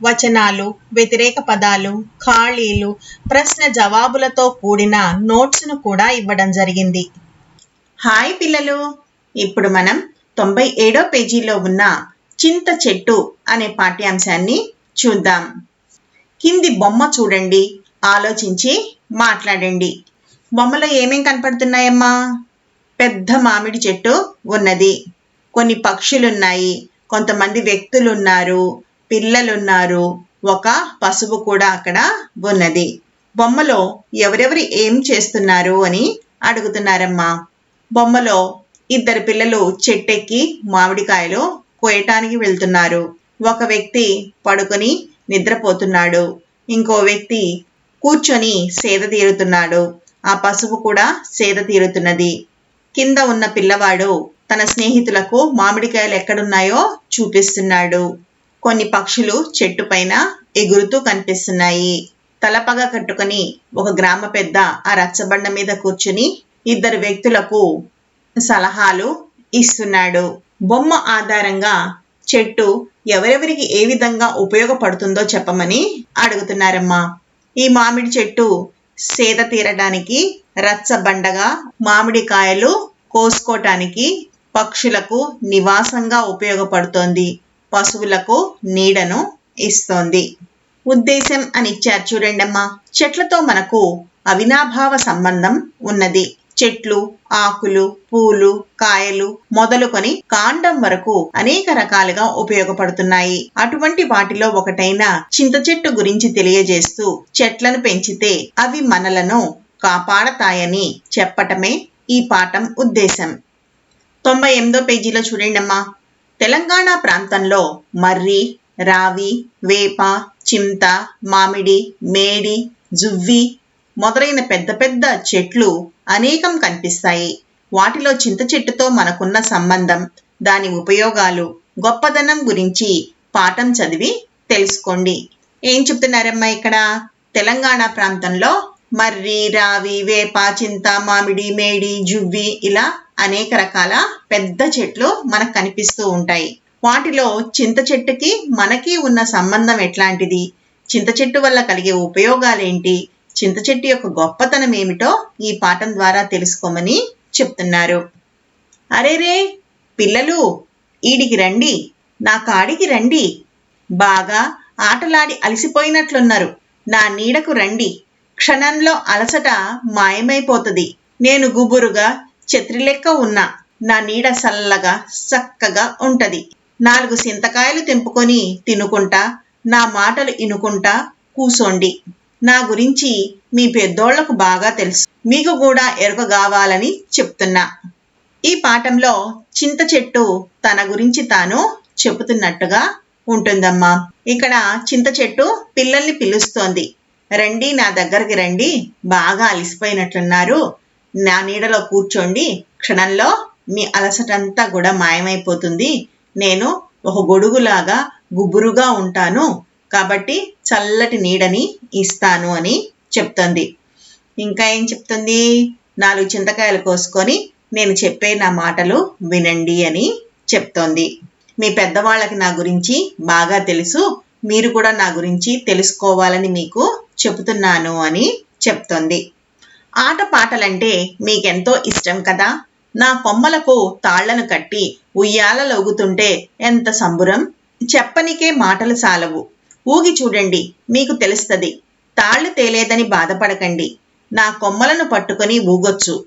వచనాలు వ్యతిరేక పదాలు ఖాళీలు ప్రశ్న జవాబులతో కూడిన నోట్స్ను కూడా ఇవ్వడం జరిగింది. హాయ్ పిల్లలు! ఇప్పుడు మనం తొంభై ఏడో పేజీలో ఉన్న చింత చెట్టు అనే పాఠ్యాంశాన్ని చూద్దాం. కింది బొమ్మ చూడండి. ఆలోచించి మాట్లాడండి. బొమ్మలో ఏమేం కనపడుతున్నాయమ్మా? పెద్ద మామిడి చెట్టు ఉన్నది. కొన్ని పక్షులున్నాయి. కొంతమంది వ్యక్తులు ఉన్నారు పిల్లలున్నారు. ఒక పశువు కూడా అక్కడ ఉన్నది. బొమ్మలో ఎవరెవరు ఏం చేస్తున్నారు అని అడుగుతున్నారమ్మా. బొమ్మలో ఇద్దరు పిల్లలు చెట్టెక్కి మామిడికాయలు కోయటానికి వెళ్తున్నారు. ఒక వ్యక్తి పడుకొని నిద్రపోతున్నాడు. ఇంకో వ్యక్తి కూర్చొని సేద తీరుతున్నాడు. ఆ పశువు కూడా సేద తీరుతున్నది. కింద ఉన్న పిల్లవాడు తన స్నేహితులకు మామిడికాయలు ఎక్కడున్నాయో చూపిస్తున్నాడు. కొన్ని పక్షులు చెట్టు పైన ఎగురుతూ కనిపిస్తున్నాయి. తలపగ కట్టుకొని ఒక గ్రామ పెద్ద ఆ రచ్చబండ మీద కూర్చుని ఇద్దరు వ్యక్తులకు సలహాలు ఇస్తున్నాడు. బొమ్మ ఆధారంగా చెట్టు ఎవరెవరికి ఏ విధంగా ఉపయోగపడుతుందో చెప్పమని అడుగుతున్నారమ్మా. ఈ మామిడి చెట్టు సేద తీరడానికి రచ్చబండగా మామిడికాయలు కోసుకోటానికి పక్షులకు నివాసంగా ఉపయోగపడుతోంది. పశువులకు నీడను ఇస్తోంది. ఉద్దేశం అని ఇచ్చారు చూడండమ్మా. చెట్లతో మనకు అవినాభావ సంబంధం ఉన్నది. చెట్లు ఆకులు పూలు కాయలు మొదలుకొని కాండం వరకు అనేక రకాలుగా ఉపయోగపడుతున్నాయి. అటువంటి వాటిలో ఒకటైన చింత చెట్టు గురించి తెలియజేస్తూ చెట్లను పెంచితే అవి మనలను కాపాడతాయని చెప్పటమే ఈ పాఠం ఉద్దేశం. తొంభై ఎనిమిదో పేజీలో చూడండమ్మా. తెలంగాణ ప్రాంతంలో మర్రి రావి వేప చింత మామిడి మేడి జువ్వి మొదలైన పెద్ద పెద్ద చెట్లు అనేకం కనిపిస్తాయి. వాటిలో చింత చెట్టుతో మనకున్న సంబంధం దాని ఉపయోగాలు గొప్పదనం గురించి పాఠం చదివి తెలుసుకోండి. ఏం చెప్తున్నారమ్మా ఇక్కడ? తెలంగాణ ప్రాంతంలో మర్రి రావి వేప చింత మామిడి మేడి జువ్వి ఇలా అనేక రకాల పెద్ద చెట్లు మనకు కనిపిస్తూ ఉంటాయి. వాటిలో చింత చెట్టుకి మనకి ఉన్న సంబంధం ఎట్లాంటిది? చింత చెట్టు వల్ల కలిగే ఉపయోగాలేంటి? చింత చెట్టు యొక్క గొప్పతనం ఏమిటో ఈ పాఠం ద్వారా తెలుసుకోమని చెప్తున్నారు. అరేరే పిల్లలు ఈడికి రండి నా కాడికి రండి. బాగా ఆటలాడి అలసిపోయినట్లున్నారు. నా నీడకు రండి. క్షణంలో అలసట మాయమైపోతుంది. నేను గుబురుగా ఛత్రి లెక్క ఉన్నా నా నీడ సల్లగా చక్కగా ఉంటది. నాలుగు సింతకాయలు తెంపుకొని తినుకుంటా నా మాటలు ఇనుకుంటా కూసోండి. నా గురించి మీ పెద్దోళ్ళకు బాగా తెలుసు. మీకు కూడా ఎరుక కావాలని చెప్తున్నా. ఈ పాఠంలో చింత చెట్టు తన గురించి తాను చెబుతున్నట్టుగా ఉంటుందమ్మా. ఇక్కడ చింత చెట్టు పిల్లల్ని పిలుస్తోంది. రండి నా దగ్గరికి రండి. బాగా అలసిపోయినట్లున్నారు నా నీడలో కూర్చోండి. క్షణంలో మీ అలసటంతా కూడా మాయమైపోతుంది. నేను ఒక గొడుగులాగా గుబురుగా ఉంటాను. కాబట్టి చల్లటి నీడని ఇస్తాను అని చెప్తుంది. ఇంకా ఏం చెప్తుంది? నాలుగు చింతకాయలు కోసుకొని నేను చెప్పే నా మాటలు వినండి అని చెప్తోంది. మీ పెద్దవాళ్ళకి నా గురించి బాగా తెలుసు. మీరు కూడా నా గురించి తెలుసుకోవాలని మీకు చెబుతున్నాను అని చెప్తోంది. ఆట పాటలంటే మీకెంతో ఇష్టం కదా? నా కొమ్మలకు తాళ్ళను కట్టి ఉయ్యాలలోగుతుంటే ఎంత సంబురం? చెప్పనికే మాటలు సాలవు. ఊగి చూడండి మీకు తెలుస్తుంది. తాళ్ళు తేలేదని బాధపడకండి. నా కొమ్మలను పట్టుకొని ఊగొచ్చు.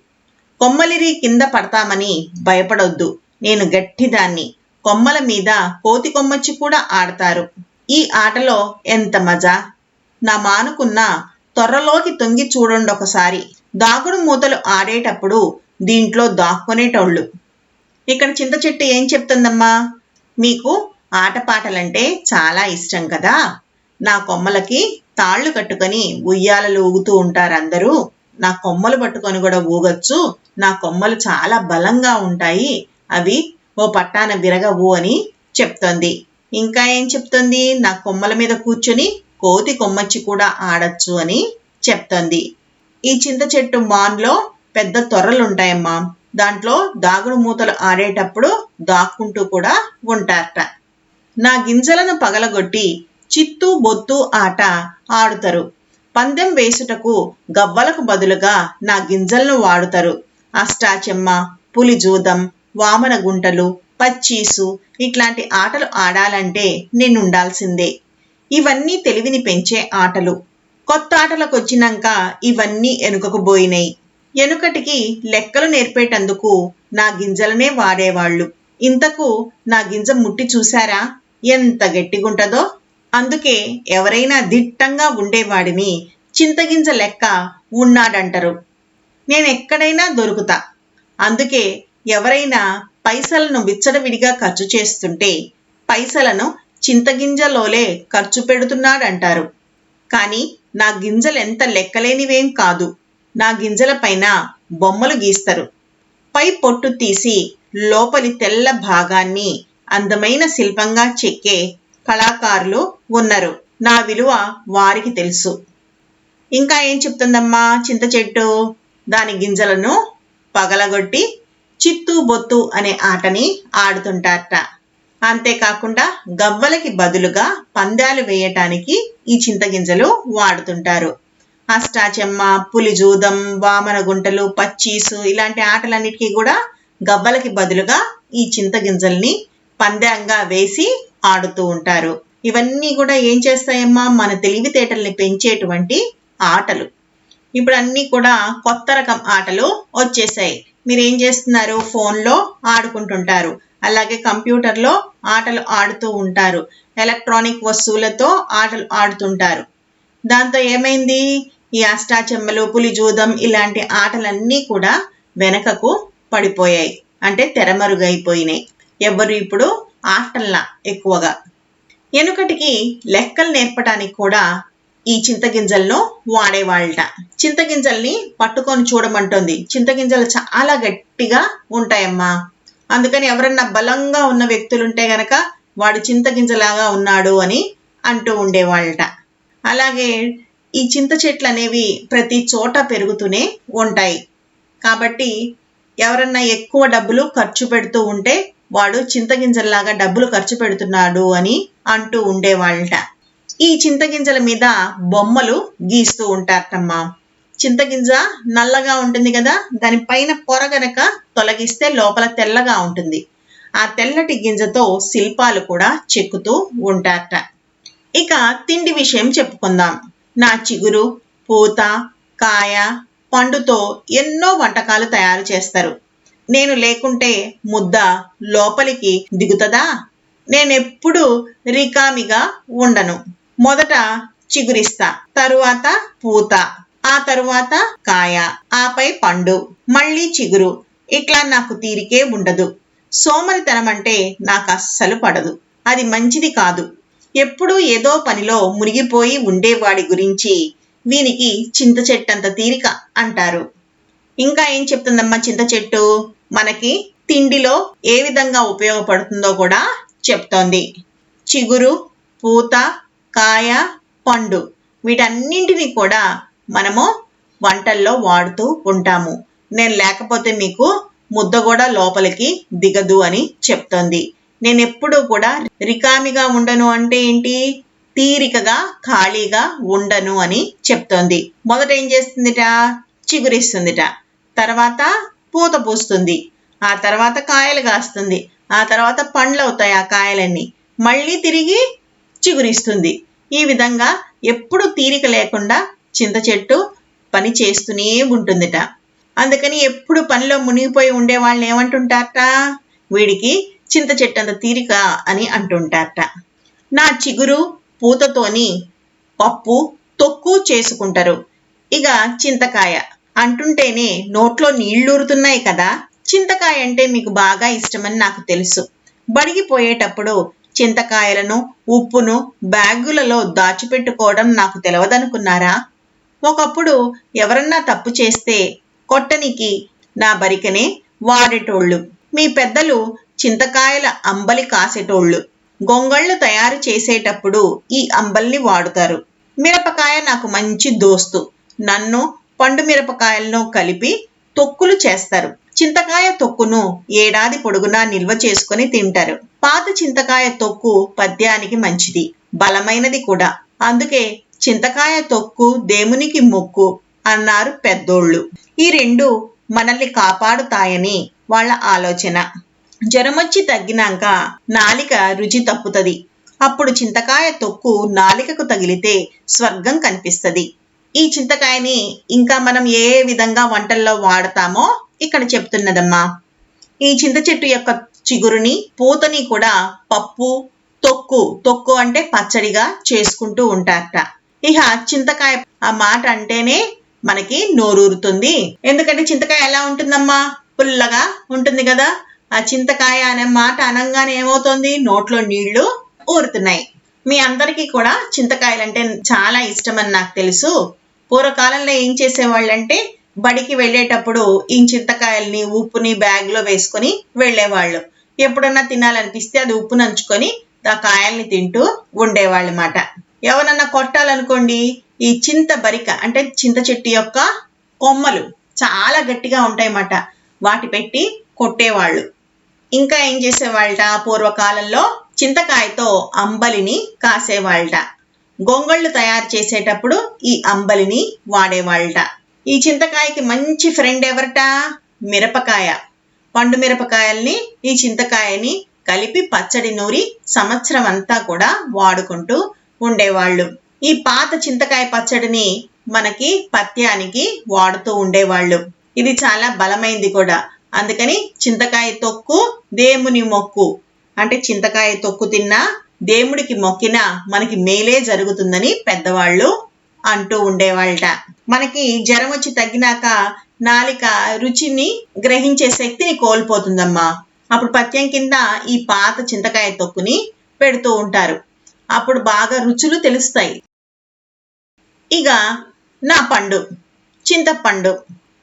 కొమ్మలిరి కింద పడతామని భయపడొద్దు. నేను గట్టిదాన్ని. కొమ్మల మీద కోతి కొమ్మచ్చి కూడా ఆడతారు. ఈ ఆటలో ఎంత మజా? నా మానుకున్న త్వరలోకి తొంగి చూడండి ఒకసారి. దాగుడు మూతలు ఆడేటప్పుడు దీంట్లో దాక్కునేటోళ్ళు. ఇక్కడ చింత చెట్టు ఏం చెప్తుందమ్మా? మీకు ఆటపాటలంటే చాలా ఇష్టం కదా? నా కొమ్మలకి తాళ్ళు కట్టుకొని ఉయ్యాలలు ఊగుతూ ఉంటారు అందరూ నా కొమ్మలు పట్టుకొని కూడా ఊగచ్చు. నా కొమ్మలు చాలా బలంగా ఉంటాయి. అవి ఓ పట్టాన విరగవు అని చెప్తోంది. ఇంకా ఏం చెప్తుంది? నా కొమ్మల మీద కూర్చొని కోతి కొమ్మచ్చి కూడా ఆడచ్చు అని చెప్తోంది. ఈ చింత చెట్టు మాన్లో పెద్ద తొర్రలు ఉంటాయమ్మా దాంట్లో దాగుడు మూతలు ఆడేటప్పుడు దాక్కుంటూ కూడా ఉంటారట. నా గింజలను పగలగొట్టి చిత్తు బొత్తు ఆట ఆడుతారు. పందెం వేసుటకు గవ్వలకు బదులుగా నా గింజలను వాడుతారు. అష్టాచెమ్మ పులిజూదం వామన గుంటలు పచ్చీసు ఇట్లాంటి ఆటలు ఆడాలంటే నేనుండాల్సిందే ఇవన్నీ తెలివిని పెంచే ఆటలు. కొత్త ఆటలకు వచ్చినాక ఇవన్నీ ఎనుకకు పోయినాయి ఎనుకటికి లెక్కలు నేర్పేటందుకు నా గింజలనే వాడేవాళ్ళు. ఇంతకు నా గింజ ముట్టి చూశారా? ఎంత గట్టిగుంటదో. అందుకే ఎవరైనా దిట్టంగా ఉండేవాడిని చింతగింజ లెక్క ఉన్నాడంటారు. నేనెక్కడైనా దొరుకుతా. అందుకే ఎవరైనా పైసలను విచ్చడవిడిగా ఖర్చు చేస్తుంటే పైసలను చింతగింజలోలే ఖర్చు పెడుతున్నాడంటారు. కానీ నా గింజలు ఎంత లెక్కలేనివేం కాదు. నా గింజల పైన బొమ్మలు గీస్తారు. పై పొట్టు తీసి లోపలి తెల్ల భాగాన్ని అందమైన శిల్పంగా చెక్కే కళాకారులు ఉన్నారు. నా విలువ వారికి తెలుసు. ఇంకా ఏం చెప్తుందమ్మా చింత చెట్టు? దాని గింజలను పగలగొట్టి చిత్తు బొత్తు అనే ఆటని ఆడుతుంటారట. అంతేకాకుండా గవ్వలకి బదులుగా పందాలు వేయటానికి ఈ చింతగింజలు వాడుతుంటారు. అష్టాచెమ్మ పులిజూదం వామన గుంటలు పచ్చీసు ఇలాంటి ఆటలన్నిటికీ కూడా గవ్వలకి బదులుగా ఈ చింతగింజల్ని పందాంగా వేసి ఆడుతూ ఉంటారు. ఇవన్నీ కూడా ఏం చేస్తాయమ్మా? మన తెలివితేటల్ని పెంచేటువంటి ఆటలు. ఇప్పుడు అన్నీ కూడా కొత్త రకం ఆటలు వచ్చేసాయి. మీరు ఏం చేస్తున్నారు? ఫోన్లో ఆడుకుంటుంటారు. అలాగే కంప్యూటర్లో ఆటలు ఆడుతూ ఉంటారు. ఎలక్ట్రానిక్ వస్తువులతో ఆటలు ఆడుతుంటారు. దాంతో ఏమైంది? ఈ అష్టాచెమ్మలు పులిజూదం ఇలాంటి ఆటలన్నీ కూడా వెనకకు పడిపోయాయి. అంటే తెరమరుగైపోయినాయి ఎవరు ఇప్పుడు ఆటల్లా ఎక్కువగా. ఎనుకటికి లెక్కలు నేర్పడానికి కూడా ఈ చింతగింజలను వాడేవాళ్ళట. చింతగింజల్ని పట్టుకొని చూడమంటుంది. చింతగింజలు చాలా గట్టిగా ఉంటాయమ్మా. అందుకని ఎవరన్నా బలంగా ఉన్న వ్యక్తులుంటే గనక వాడు చింతగింజలాగా ఉన్నాడు అని అంటూ ఉండేవాళ్ళట. అలాగే ఈ చింత చెట్లు అనేవి ప్రతి చోట పెరుగుతూనే ఉంటాయి. కాబట్టి ఎవరన్నా ఎక్కువ డబ్బులు ఖర్చు పెడుతూ ఉంటే వాడు చింతగింజల్లాగా డబ్బులు ఖర్చు పెడుతున్నాడు అని అంటూ ఉండేవాళ్ళట. ఈ చింతగింజల మీద బొమ్మలు గీస్తూ ఉంటారటమ్మా. చింతగింజ నల్లగా ఉంటుంది కదా దానిపైన పొర గనక తొలగిస్తే లోపల తెల్లగా ఉంటుంది. ఆ తెల్లటి గింజతో శిల్పాలు కూడా చెక్కుతూ ఉంటారట. ఇక తిండి విషయం చెప్పుకుందాం. నా చిగురు పూత కాయ పండుతో ఎన్నో వంటకాలు తయారు చేస్తారు. నేను లేకుంటే ముద్ద లోపలికి దిగుతుందా? నేనెప్పుడు రికామిగా ఉండను. మొదట చిగురిస్తా తరువాత పూత. ఆ తరువాత కాయ ఆపై పండు మళ్ళీ చిగురు. ఇట్లా నాకు తీరికే ఉండదు. సోమరితనం అంటే నాకు అస్సలు పడదు. అది మంచిది కాదు. ఎప్పుడూ ఏదో పనిలో మునిగిపోయి ఉండేవాడి గురించి వీనికి చింత చెట్టంత తీరిక అంటారు. ఇంకా ఏం చెప్తుందమ్మా చింత చెట్టు? మనకి తిండిలో ఏ విధంగా ఉపయోగపడుతుందో కూడా చెప్తోంది. చిగురు పూత కాయ పండు వీటన్నింటినీ కూడా మనము వంటల్లో వాడుతూ ఉంటాము. నేను లేకపోతే మీకు ముద్ద కూడా లోపలికి దిగదు అని చెప్తోంది. నేను ఎప్పుడూ కూడా రికామిగా ఉండను అంటే ఏంటి? తీరికగా ఖాళీగా ఉండను అని చెప్తోంది. మొదట ఏం చేస్తుందిట? చిగురిస్తుందిట. తర్వాత పూత పూస్తుంది. ఆ తర్వాత కాయలు కాస్తుంది. ఆ తర్వాత పండ్లు అవుతాయి ఆ కాయలన్నీ. మళ్ళీ తిరిగి చిగురిస్తుంది. ఈ విధంగా ఎప్పుడు తీరిక లేకుండా చింత చెట్టు పని చేస్తూనే ఉంటుందిట. అందుకని ఎప్పుడు పనిలో మునిగిపోయి ఉండే వాళ్ళని ఏమంటుంటారట? వీడికి చింత చెట్టు అంత తీరిక అని అంటుంటారట. నా చిగురు పూతతోని పప్పు తొక్కు చేసుకుంటారు. ఇక చింతకాయ అంటుంటేనే నోట్లో నీళ్ళూరుతున్నాయి కదా. చింతకాయ అంటే మీకు బాగా ఇష్టమని నాకు తెలుసు. బడిగిపోయేటప్పుడు చింతకాయలను ఉప్పును బ్యాగులలో దాచిపెట్టుకోవడం నాకు తెలియదనుకున్నారా ఒకప్పుడు ఎవరన్నా తప్పు చేస్తే కొట్టనికి నా బరికనే వాడేటోళ్ళు. మీ పెద్దలు చింతకాయల అంబలి కాసేటోళ్ళు. గొంగళ్ళు తయారు చేసేటప్పుడు ఈ అంబల్ని వాడుతారు. మిరపకాయ నాకు మంచి దోస్తు. నన్ను పండు మిరపకాయలను కలిపి తొక్కులు చేస్తారు. చింతకాయ తొక్కును ఏడాది పొడుగునా నిల్వ చేసుకొని తింటారు. పాత చింతకాయ తొక్కు పద్యానికి మంచిది. బలమైనది కూడా. అందుకే చింతకాయ తొక్కు దేవునికి మొక్కు అన్నారు పెద్దోళ్ళు. ఈ రెండు మనల్ని కాపాడుతాయని వాళ్ళ ఆలోచన. జ్వరమొచ్చి తగ్గినాక నాలిక రుచి తప్పుతుంది. అప్పుడు చింతకాయ తొక్కు నాలికకు తగిలితే స్వర్గం కనిపిస్తుంది. ఈ చింతకాయని ఇంకా మనం ఏ విధంగా వంటల్లో వాడతామో ఇక్కడ చెప్తున్నదమ్మా. ఈ చింత చెట్టు యొక్క చిగురుని పూతని కూడా పప్పు తొక్కు తొక్కు అంటే పచ్చడిగా చేసుకుంటూ ఉంటారట. ఇక చింతకాయ ఆ మాట అంటేనే మనకి నోరూరుతుంది. ఎందుకంటే చింతకాయ ఎలా ఉంటుందమ్మా? పుల్లగా ఉంటుంది కదా. ఆ చింతకాయ అనే మాట అనంగానే ఏమవుతుంది? నోట్లో నీళ్ళు ఊరుతున్నాయి. మీ అందరికీ కూడా చింతకాయలు అంటే చాలా ఇష్టం అని నాకు తెలుసు. పూర్వకాలంలో ఏం చేసేవాళ్ళంటే బడికి వెళ్ళేటప్పుడు ఈ చింతకాయల్ని ఉప్పుని బ్యాగ్లో వేసుకొని వెళ్ళేవాళ్ళు. ఎప్పుడన్నా తినాలనిపిస్తే అది ఉప్పు నంచుకొని ఆ కాయల్ని తింటూ ఉండేవాళ్ళు ఎవరన్నా కొట్టాలనుకోండి ఈ చింత బరిక అంటే చింత చెట్టు యొక్క కొమ్మలు చాలా గట్టిగా ఉంటాయన్నమాట. వాటి పెట్టి కొట్టేవాళ్ళు. ఇంకా ఏం చేసేవాళ్ళట? పూర్వకాలంలో చింతకాయతో అంబలిని కాసేవాళ్ళట. గొంగళ్ళు తయారు చేసేటప్పుడు ఈ అంబలిని వాడేవాళ్ళట. ఈ చింతకాయకి మంచి ఫ్రెండ్ ఎవరట? మిరపకాయ. పండు మిరపకాయల్ని ఈ చింతకాయని కలిపి పచ్చడి నూరి సంవత్సరం అంతా కూడా వాడుకుంటూ ఉండేవాళ్ళు. ఈ పాత చింతకాయ పచ్చడిని మనకి పత్యానికి వాడుతూ ఉండేవాళ్ళు. ఇది చాలా బలమైంది కూడా. అందుకని చింతకాయ తొక్కు దేవుని మొక్కు. అంటే చింతకాయ తొక్కు తిన్నా దేవుడికి మొక్కినా మనకి మేలే జరుగుతుందని పెద్దవాళ్ళు అంటూ ఉండేవాళ్ళట. మనకి జ్వరం వచ్చి తగ్గినాక నాలిక రుచిని గ్రహించే శక్తిని కోల్పోతుందమ్మా. అప్పుడు పత్యం కింద ఈ పాత చింతకాయ తొక్కుని పెడుతూ ఉంటారు. అప్పుడు బాగా రుచులు తెలుస్తాయి. ఇక నా పండు చింతపండు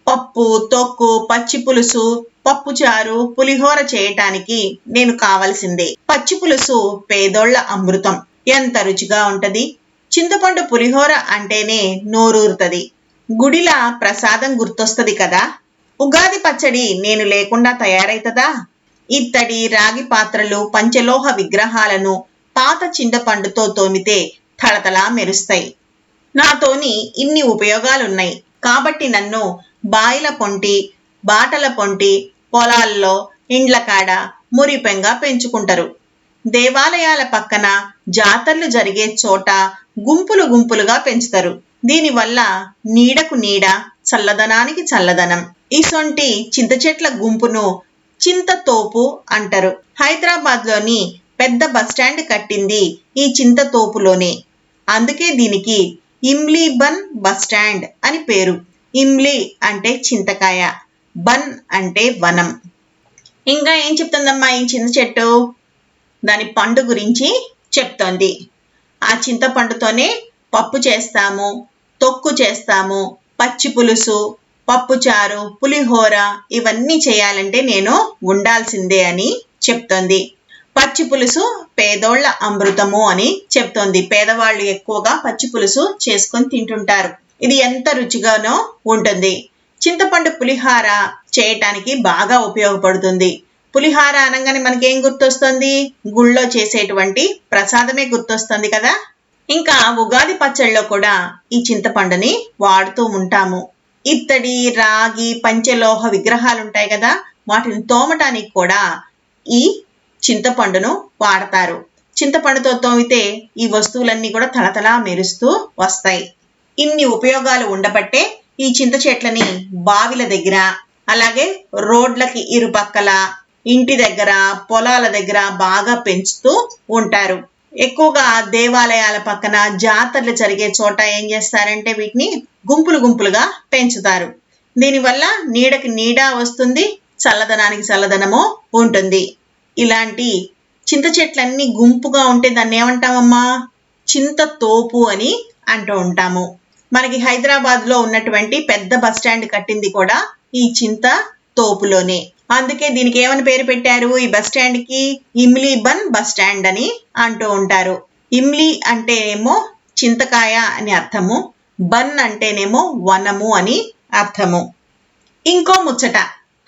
పప్పు తొక్కు పచ్చి పులుసు పప్పు చారు పులిహోర చేయటానికి నేను కావలసిందే. పచ్చి పులుసు పేదోళ్ళ అమృతం. ఎంత రుచిగా ఉంటది? చింతపండు పులిహోర అంటేనే నోరూరుతది. గుడిలా ప్రసాదం గుర్తొస్తది కదా? ఉగాది పచ్చడి నేను లేకుండా తయారైతదా? ఇత్తడి రాగి పాత్రలు పంచలోహ విగ్రహాలను పాత చింతపండుతో తోమితే తళతళా మెరుస్తాయి. నాతోని ఇన్ని ఉపయోగాలున్నాయి. కాబట్టి నన్ను బాయిల పొంటి బాటల పొంటి పొలాల్లో ఇండ్ల కాడ మురిపెంగా పెంచుకుంటారు. దేవాలయాల పక్కన జాతరలు జరిగే చోట గుంపులు గుంపులుగా పెంచుతారు. దీనివల్ల నీడకు నీడ చల్లదనానికి చల్లదనం. ఇసొంటి చింత చెట్ల గుంపును చింతతోపు అంటారు. హైదరాబాద్లోని పెద్ద బస్టాండ్ కట్టింది ఈ చింతతోపులోనే. అందుకే దీనికి ఇమ్లీ బన్ బస్టాండ్ అని పేరు. ఇమ్లీ అంటే చింతకాయ బన్ అంటే వనం. ఇంకా ఏం చెప్తుందమ్మా ఈ చింత చెట్టు? దాని పండు గురించి చెప్తోంది. ఆ చింతపండుతోనే పప్పు చేస్తాము తొక్కు చేస్తాము పచ్చి పులుసు పప్పుచారు పులిహోర ఇవన్నీ చేయాలంటే నేను ఉండాల్సిందే అని చెప్తోంది. పచ్చి పులుసు పేదోళ్ళ అమృతము అని చెప్తోంది. పేదవాళ్ళు ఎక్కువగా పచ్చి పులుసు చేసుకొని తింటుంటారు. ఇది ఎంత రుచిగానో ఉంటుంది. చింతపండు పులిహార చేయటానికి బాగా ఉపయోగపడుతుంది. పులిహార అనగానే మనకేం గుర్తొస్తుంది? గుళ్ళో చేసేటువంటి ప్రసాదమే గుర్తొస్తుంది కదా? ఇంకా ఉగాది పచ్చళ్ళలో కూడా ఈ చింతపండుని వాడుతూ ఉంటాము. ఇత్తడి రాగి పంచలోహ విగ్రహాలు ఉంటాయి కదా? వాటిని తోమటానికి కూడా ఈ చింతపండును వాడతారు. చింతపండుతో తోమితే ఈ వస్తువులన్నీ కూడా తలతలా మెరుస్తూ వస్తాయి. ఇన్ని ఉపయోగాలు ఉండబట్టే ఈ చింత చెట్లని బావిల దగ్గర అలాగే రోడ్లకి ఇరుపక్కల ఇంటి దగ్గర పొలాల దగ్గర బాగా పెంచుతూ ఉంటారు. ఎక్కువగా దేవాలయాల పక్కన జాతరలు జరిగే చోట ఏం చేస్తారంటే వీటిని గుంపులు గుంపులుగా పెంచుతారు. దీనివల్ల నీడకి నీడ వస్తుంది చల్లదనానికి చల్లదనము ఉంటుంది. ఇలాంటి చింత చెట్లన్నీ గుంపుగా ఉంటే దాన్ని ఏమంటామమ్మా చింత తోపు అని అంటూ ఉంటాము. మనకి హైదరాబాద్లో ఉన్నటువంటి పెద్ద బస్ స్టాండ్ కట్టింది కూడా ఈ చింత తోపులోనే. అందుకే దీనికి ఏమని పేరు పెట్టారు? ఈ బస్ స్టాండ్కి ఇమ్లీ బన్ బస్ స్టాండ్ అని అంటూ ఉంటారు. ఇమ్లీ అంటేనేమో చింతకాయ అని అర్థము. బన్ అంటేనేమో వనము అని అర్థము. ఇంకో ముచ్చట.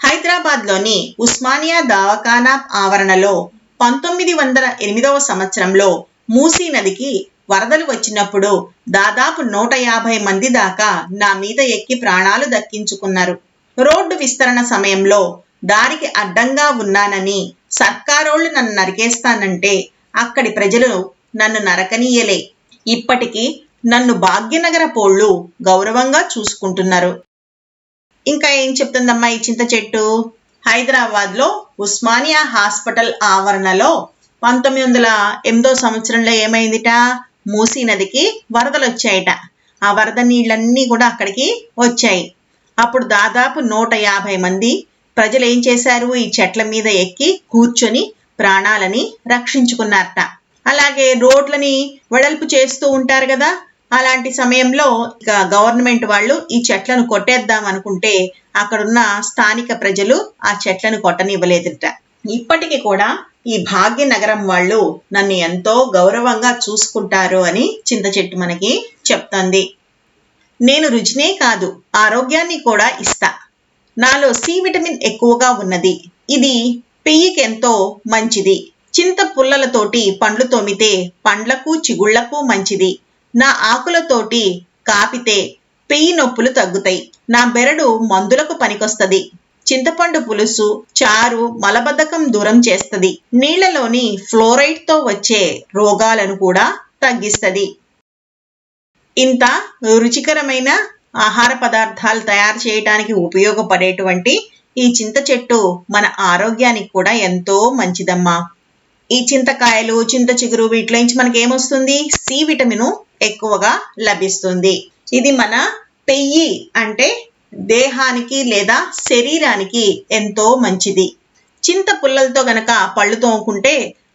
హైదరాబాద్లోని ఉస్మానియా దవాఖానా ఆవరణలో పంతొమ్మిది వందల ఎనిమిదవ సంవత్సరంలో మూసీ నదికి వరదలు వచ్చినప్పుడు దాదాపు నూట యాభై మంది దాకా నా మీద ఎక్కి ప్రాణాలు దక్కించుకున్నారు. రోడ్డు విస్తరణ సమయంలో దారికి అడ్డంగా ఉన్నానని సర్కారోళ్ళు నన్ను నరికేస్తానంటే అక్కడి ప్రజలు నన్ను నరకనీయలే. ఇప్పటికీ నన్ను భాగ్యనగర పోళ్ళు గౌరవంగా చూసుకుంటున్నారు. ఇంకా ఏం చెప్తుందమ్మా ఈ చింత చెట్టు? హైదరాబాద్లో ఉస్మానియా హాస్పిటల్ ఆవరణలో పంతొమ్మిది వందల ఎనిమిదో సంవత్సరంలో ఏమైందిట? మూసీ నదికి వరదలు వచ్చాయట. ఆ వరద నీళ్ళన్నీ కూడా అక్కడికి వచ్చాయి. అప్పుడు దాదాపు నూట యాభై మంది ప్రజలు ఏం చేశారు? ఈ చెట్ల మీద ఎక్కి కూర్చొని ప్రాణాలని రక్షించుకున్నారట. అలాగే రోడ్లని వెడల్పు చేస్తూ ఉంటారు కదా? అలాంటి సమయంలో ఇక గవర్నమెంట్ వాళ్ళు ఈ చెట్లను కొట్టేద్దాం అనుకుంటే అక్కడున్న స్థానిక ప్రజలు ఆ చెట్లను కొట్టనివ్వలేదుట. ఇప్పటికీ కూడా ఈ భాగ్యనగరం వాళ్ళు నన్ను ఎంతో గౌరవంగా చూసుకుంటారు అని చింత చెట్టు మనకి చెప్తోంది. నేను రుచినే కాదు ఆరోగ్యాన్ని కూడా ఇస్తా. నాలో సి విటమిన్ ఎక్కువగా ఉన్నది. ఇది పెయ్యికెంతో మంచిది. చింత పుల్లలతోటి పండ్లు తోమితే పండ్లకు చిగుళ్ళకు మంచిది. నా ఆకులతోటి కాపితే పెయ్యి నొప్పులు తగ్గుతాయి. నా బెరడు మందులకు పనికొస్తది. చింతపండు పులుసు చారు మలబద్ధకం దూరం చేస్తుంది. నీళ్ళలోని ఫ్లోరైడ్తో వచ్చే రోగాలను కూడా తగ్గిస్తుంది. ఇంత రుచికరమైన ఆహార పదార్థాలు తయారు చేయడానికి ఉపయోగపడేటువంటి ఈ చింత చెట్టు మన ఆరోగ్యానికి కూడా ఎంతో మంచిదమ్మా. ఈ చింతకాయలు చింత చిగురు వీటిలో నుంచి మనకేమొస్తుంది? సి విటమిను ఎక్కువగా లభిస్తుంది. ఇది మన పెయ్యి అంటే దేహానికి లేదా శరీరానికి ఎంతో మంచిది. చింత పుల్లలతో గనక పళ్ళు తోముకుంటే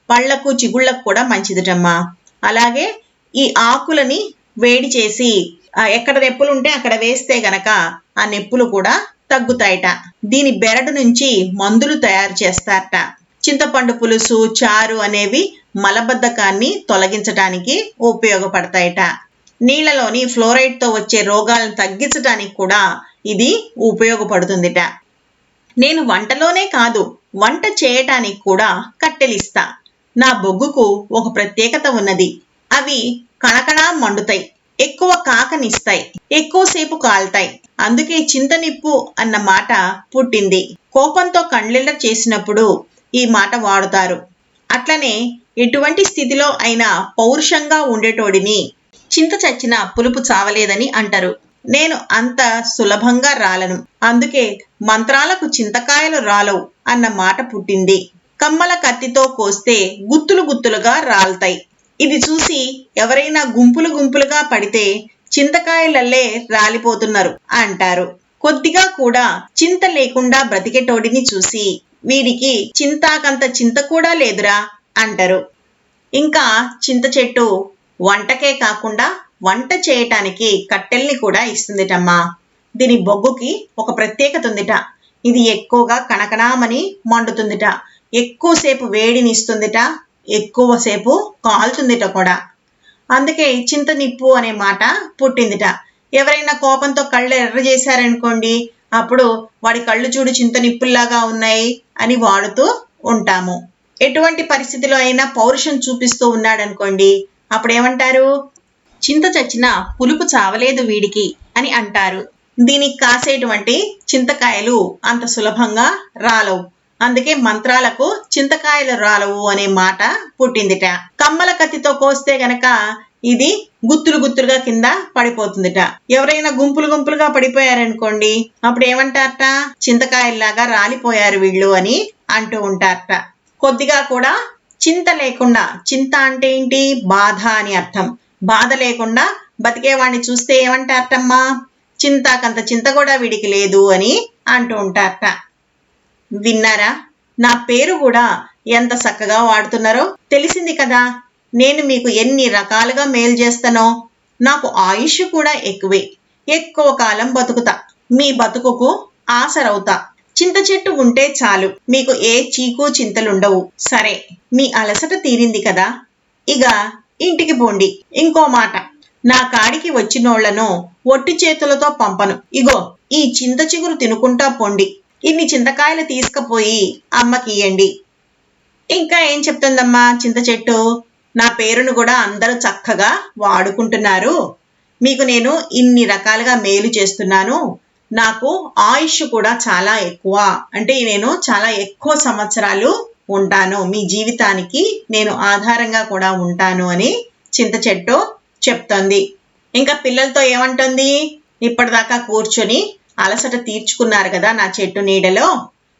పళ్ళకు చిగుళ్ళకు కూడా మంచిదిటమ్మా. అలాగే ఈ ఆకులని వేడి చేసి ఎక్కడ నెప్పులు ఉంటే అక్కడ వేస్తే గనక ఆ నెప్పులు కూడా తగ్గుతాయట. దీని బెరడు నుంచి మందులు తయారు చేస్తారట. చింతపండు పులుసు చారు అనేవి మలబద్ధకాన్ని తొలగించడానికి ఉపయోగపడతాయట. నీళ్ళలోని ఫ్లోరైడ్తో వచ్చే రోగాలను తగ్గించడానికి కూడా ఇది ఉపయోగపడుతుందిట. నేను వంటలోనే కాదు వంట చేయటానికి కూడా కట్టెలిస్తా. నా బొగ్గుకు ఒక ప్రత్యేకత ఉన్నది. అవి కణకణా మండుతాయి ఎక్కువ కాకనిస్తాయి ఎక్కువసేపు కాలుతాయి. అందుకే చింతనిప్పు అన్న మాట పుట్టింది. కోపంతో కండ్లెళ్ళ చేసినప్పుడు ఈ మాట వాడుతారు. అట్లనే ఎటువంటి స్థితిలో అయినా పౌరుషంగా ఉండేటోడిని చింత చచ్చిన పులుపు చావలేదని అంటారు. నేను అంత సులభంగా రాలను. అందుకే మంత్రాలకు చింతకాయలు రాలవు అన్న మాట పుట్టింది. కమ్మల కత్తితో కోస్తే గుత్తులు గుత్తులుగా రాల్తాయి. ఇది చూసి ఎవరైనా గుంపులు గుంపులుగా పడితే చింతకాయలల్లే రాలిపోతున్నారు అంటారు. కొద్దిగా కూడా చింత లేకుండా బ్రతికేటోడిని చూసి వీడికి చింతాకంత చింత కూడా లేదురా. అంటారు. ఇంకా చింత చెట్టు వంటకే కాకుండా వంట చేయటానికి కట్టెల్ని కూడా ఇస్తుందిటమ్మా. దీని బొగ్గుకి ఒక ప్రత్యేకత ఉందిట. ఇది ఎక్కువగా కనకనామని మండుతుందిట. ఎక్కువసేపు వేడిని ఇస్తుందిట ఎక్కువసేపు కాల్తుందిట కూడా. అందుకే చింత నిప్పు అనే మాట పుట్టిందిట. ఎవరైనా కోపంతో కళ్ళు ఎర్ర చేశారనుకోండి అప్పుడు వాడి కళ్ళు చూడు చింత నిప్పుల్లాగా ఉన్నాయి అని వాడుతూ ఉంటాము. ఎటువంటి పరిస్థితిలో అయినా పౌరుషం చూపిస్తూ ఉన్నాడనుకోండి అప్పుడు ఏమంటారు చింత చచ్చిన పులుపు చావలేదు వీడికి అని అంటారు. దీనికి కాసేటువంటి చింతకాయలు అంత సులభంగా రాలవు. అందుకే మంత్రాలకు చింతకాయలు రాలవు అనే మాట పుట్టిందిట. కమ్మల కత్తితో కోస్తే గనక ఇది గుత్తులు గుత్తులుగా కింద పడిపోతుందిట. ఎవరైనా గుంపులు గుంపులుగా పడిపోయారనుకోండి అప్పుడు ఏమంటారట చింతకాయల్లాగా రాలిపోయారు వీళ్ళు అని అంటూ ఉంటారట. కొద్దిగా కూడా చింత లేకుండా చింత అంటే ఏంటి? బాధ అని అర్థం. బాధ లేకుండా బతికేవాడిని చూస్తే ఏమంటారటమ్మా? చింతాకంత చింత కూడా వీడికి లేదు అని అంటూ ఉంటారట. విన్నారా? నా పేరు కూడా ఎంత చక్కగా వాడుతున్నారో తెలిసింది కదా. నేను మీకు ఎన్ని రకాలుగా మేలు చేస్తానో. నాకు ఆయుష్ కూడా ఎక్కువే. ఎక్కువ కాలం బతుకుతా. మీ బతుకుకు ఆసరవుతా. చింత చెట్టు ఉంటే చాలు. మీకు ఏ చీకు చింతలుండవు. సరే మీ అలసట తీరింది కదా? ఇక ఇంటికి పోండి. ఇంకో మాట. నా కాడికి వచ్చినోళ్ళను ఒట్టి చేతులతో పంపను. ఇగో ఈ చింత చిగురు తినుకుంటా పొండి. ఇన్ని చింతకాయలు తీసుకుపోయి అమ్మకి ఇయ్యండి. ఇంకా ఏం చెప్తుందమ్మా చింత చెట్టు? నా పేరును కూడా అందరూ చక్కగా వాడుకుంటున్నారు. మీకు నేను ఇన్ని రకాలుగా మేలు చేస్తున్నాను. నాకు ఆయుష్ కూడా చాలా ఎక్కువ. అంటే నేను చాలా ఎక్కువ సంవత్సరాలు ఉంటాను. మీ జీవితానికి నేను ఆధారంగా కూడా ఉంటాను అని చింత చెట్టు చెప్తోంది. ఇంకా పిల్లలతో ఏమంటుంది? ఇప్పటిదాకా కూర్చొని అలసట తీర్చుకున్నారు కదా నా చెట్టు నీడలో.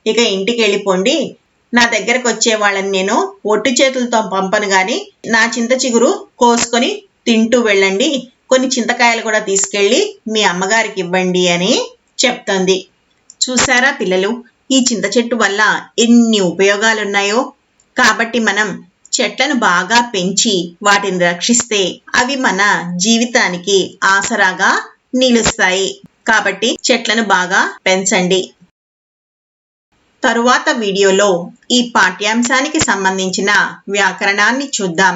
ఇక ఇంటికి వెళ్ళిపోండి. నా దగ్గరకు వచ్చే వాళ్ళని నేను ఒట్టి చేతులతో పంపను కానీ నా చింత చిగురు కోసుకొని తింటూ వెళ్ళండి. కొన్ని చింతకాయలు కూడా తీసుకెళ్ళి మీ అమ్మగారికి ఇవ్వండి అని చెప్తోంది. చూసారా పిల్లలు ఈ చింత చెట్టు వల్ల ఎన్ని ఉపయోగాలున్నాయో? కాబట్టి మనం చెట్లను బాగా పెంచి వాటిని రక్షిస్తే అవి మన జీవితానికి ఆసరాగా నిలుస్తాయి. కాబట్టి చెట్లను బాగా పెంచండి. తరువాత వీడియోలో ఈ పాఠ్యాంశానికి సంబంధించిన వ్యాకరణాన్ని చూద్దాం.